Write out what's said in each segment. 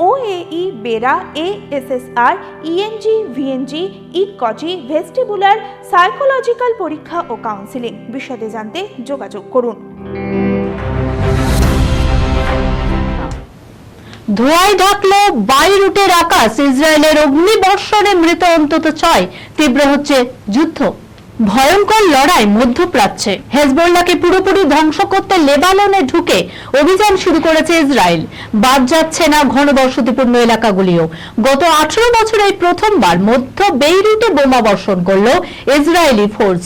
OAE BERA ASSR ENG VNG ইকজি vestibular psychological পরীক্ষা ও counselling বিশদে জানতে যোগাযোগ করুন। ধোঁয়ায় ঢাকলো বাইরুটের আকাশ ইসরায়েলের অগ্নিবর্ষণে মৃত অন্তত ছয়। তীব্র হচ্ছে যুদ্ধ। ভয়ঙ্কর লড়াই মধ্যপ্রাচ্যে। হেজবোল্লাকে পুরোপুরি ধ্বংস করতে লেবাননে ঢুকে অভিযান শুরু করেছে ইসরায়েল। বাদ যাচ্ছে না ঘনবসতিপূর্ণ এলাকাগুলিও। গত আঠারো বছরে প্রথমবার মধ্য বেইরুতে বোমা বর্ষণ করল ইসরায়েলি ফোর্স।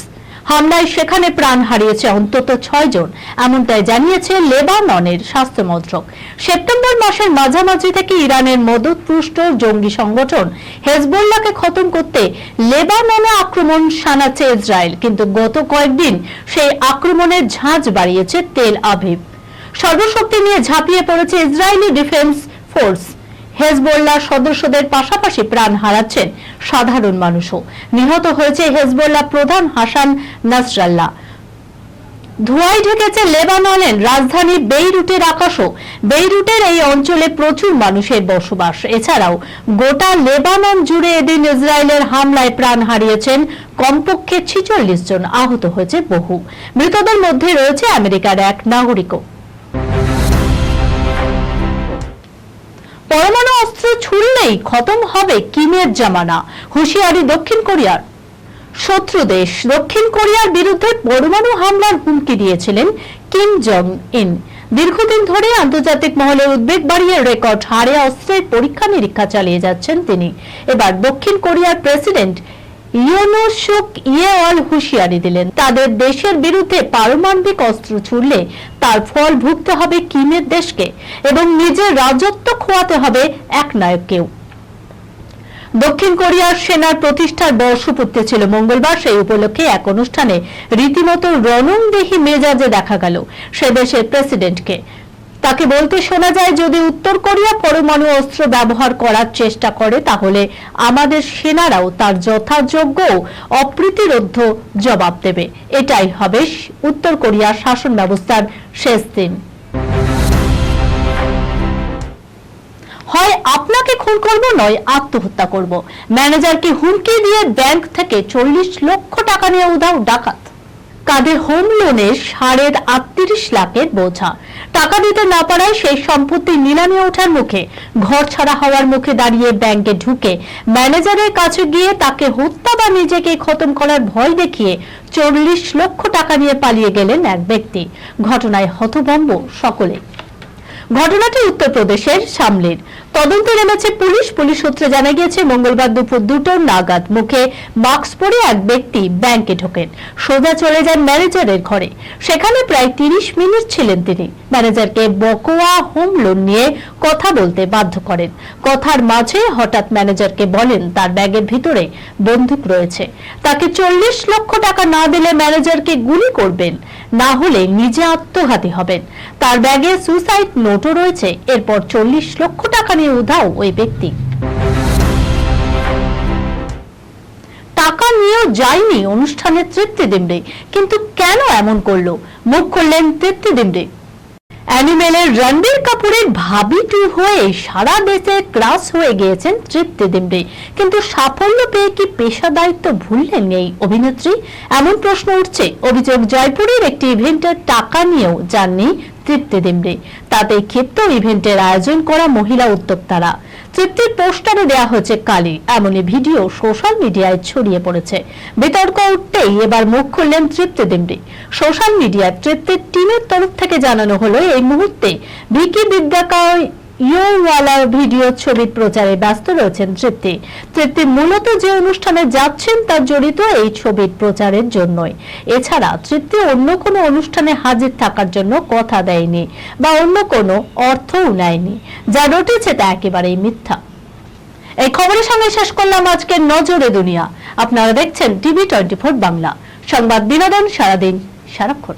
হামলায় সেখানে প্রাণ হারিয়েছে অন্তত ছয় জন। এমনটাই জানিয়েছে লেবাননের স্বাস্থ্য মন্ত্রক। সেপ্টেম্বর মাসের মাঝামাঝি থেকে ইরানের মদতপুষ্ট জঙ্গি সংগঠন হেজবোল্লাকে খতম করতে লেবাননে আক্রমণ শানাচ্ছে ইসরায়েল, কিন্তু গত কয়েকদিন সেই আক্রমণের ঝাঁজ বাড়িয়েছে তেল আভিভ। সর্বশক্তি নিয়ে ঝাঁপিয়ে পড়েছে ইসরায়েলি ডিফেন্স ফোর্স। হেজবোল্লাহ সদস্যদের পাশাপাশি প্রাণ হারাচ্ছেন সাধারণ মানুষও। নিহত হয়েছে হেজবোল্লাহ প্রধান হাসান নাসরাল্লাহ। ধোঁয়ায় ঢেকেছে লেবাননের রাজধানী বেইরুটের আকাশও। বেইরুটের এই অঞ্চলে প্রচুর মানুষের বসবাস। এছাড়াও গোটা লেবানন জুড়ে এদিন ইসরায়েলের হামলায় প্রাণ হারিয়েছেন কমপক্ষে ছিচল্লিশ জন। আহত হয়েছে বহু। মৃতদের মধ্যে রয়েছে আমেরিকার এক নাগরিকও। অস্ত্র ছুড়লেই খতম হবে কিমের জামানা, হুঁশিয়ারি দক্ষিণ কোরিয়ার। শত্রু দেশ, দক্ষিণ কোরিয়ার বিরুদ্ধে পরমাণু হামলার হুমকি দিয়েছিলেন কিম জং ইন দীর্ঘদিন ধরে আন্তর্জাতিক মহলে উদ্বেগ বাড়িয়ে রেকর্ড হারে অস্ত্রের পরীক্ষা নিরীক্ষা চালিয়ে যাচ্ছেন তিনি। এবার দক্ষিণ কোরিয়ার প্রেসিডেন্ট ইয়োনোসুক ইয়েওয়াল হুঁশিয়ারি দিলেন। তাদের দেশের বিরুদ্ধে পারমাণবিক অস্ত্র ছুড়লে তার ফল ভুগতে হবে কিমের দেশকে এবং নিজের রাজত্ব খোয়াতে হবে এক নায়ককেও। দক্ষিণ কোরিয়ার সেনার প্রতিষ্ঠার বর্ষপূর্তি ছিল মঙ্গলবার। সেই উপলক্ষে এক অনুষ্ঠানে রীতিমতো রণংদেহী মেজাজে দেখা গেল সে দেশের প্রেসিডেন্টকে। তাকে বলতে শোনা যায়, যদি উত্তর কোরিয়া পরমাণু অস্ত্র ব্যবহার করার চেষ্টা করে, তাহলে আমাদের সেনারাও তার যথাযোগ্য অপ্রীতিরোধ্য জবাব দেবে। এটাই হবে উত্তর কোরিয়ার শাসন ব্যবস্থার শেষ দিন। হয় আপনাকে খুন করব, নয় আত্মহত্যা করব। ম্যানেজারকে হুমকি দিয়ে ব্যাংক থেকে চল্লিশ লক্ষ টাকা নিয়ে উধাও ডাকাত। কাঁধে হোম লোনের সাড়ে আটত্রিশ লাখের বোঝা। টাকা দিতে না পারায় সেই সম্পত্তি নিলামে ওঠার মুখে, ঘর ছাড়া হওয়ার মুখে দাঁড়িয়ে ব্যাংকে ঢুকে ম্যানেজারের কাছে গিয়ে তাকে হত্যা বা নিজেকে খতম করার ভয় দেখিয়ে চল্লিশ লক্ষ টাকা নিয়ে পালিয়ে গেলেন এক ব্যক্তি। ঘটনায় হতভম্ব সকলে ঘটনাটি উত্তরপ্রদেশের সামলির। তদন্তে নেমেছে পুলিশ। পুলিশ সূত্রে জানা গিয়েছে, মঙ্গলবার দুপুর দুটোর নাগাদ মুখে মাস্ক পরে এক ব্যক্তি ব্যাংকে ঢোকেন। সোজা চলে যান ম্যানেজারের ঘরে। সেখানে প্রায় তিরিশ মিনিট ছিলেন তিনি। ম্যানেজারকে বকোয়া হোম লোন নিয়ে কথা বলতে বাধ্য করেন। কথার মাঝে হঠাৎ ম্যানেজারকে বলেন, তার ব্যাগের ভিতরে বন্দুক রয়েছে। তাকে চল্লিশ লক্ষ টাকা না দিলে ম্যানেজারকে গুলি করবেন, না হলে নিজে আত্মঘাতী হবেন। তার ব্যাগে সুসাইড নোটও রয়েছে। এরপর চল্লিশ লক্ষ টাকা উধাও ওই ব্যক্তি। টাকা নিয়েও যায়নি অনুষ্ঠানে তৃপ্তি দিমড়ে কিন্তু কেন এমন করল? মুখ করলেন তৃপ্তি অ্যানিমেলের রণবীর কাপুরের ভাবি টু হয়ে সারা দেশে ক্রাস হয়ে গিয়েছেন তৃপ্তি দিমড়ে কিন্তু সাফল্য পেয়ে কি পেশা দায়িত্ব ভুললেন এই অভিনেত্রী? এমন প্রশ্ন উঠছে। অভিযোগ, জয়পুরের একটি ইভেন্টের টাকা নিয়েও যাননি তৃপ্তি দিমরি তাতে ক্ষিপ্ত ইভেন্টের আয়োজন করা মহিলা উদ্যোক্তারা। তৃপ্তির পোস্টারে দেয়া হয়েছে কালি। এমনই ভিডিও সোশ্যাল মিডিয়ায় ছড়িয়ে পড়েছে। বিতর্ক উঠতেই এবার মুখ খুললেন তৃপ্তি দিমরি সোশ্যাল মিডিয়ায় তৃপ্তির টিমের তরফ থেকে জানানো হলো এই মুহূর্তে ভিকি বিদ্যাকয় ইয়োওয়ালার ভিডিও ছবির প্রচারে ব্যস্ত রয়েছেন তৃপ্তি। তৃপ্তি মূলত যে অনুষ্ঠানে যাচ্ছেন জড়িত এই ছবির প্রচারের জন্যই। এছাড়া তৃপ্তি অন্য কোনো অনুষ্ঠানে হাজির থাকার জন্য কথা দেয়নি বা অন্য কোনো অর্থও নেয়নি। যা রটেছে তা একেবারেই মিথ্যা। এই খবরের সঙ্গে শেষ করলাম আজকের নজরে দুনিয়া। আপনারা দেখছেন টিভি টোয়েন্টি বাংলা। সংবাদ বিনোদন সারাদিন সারাক্ষণ।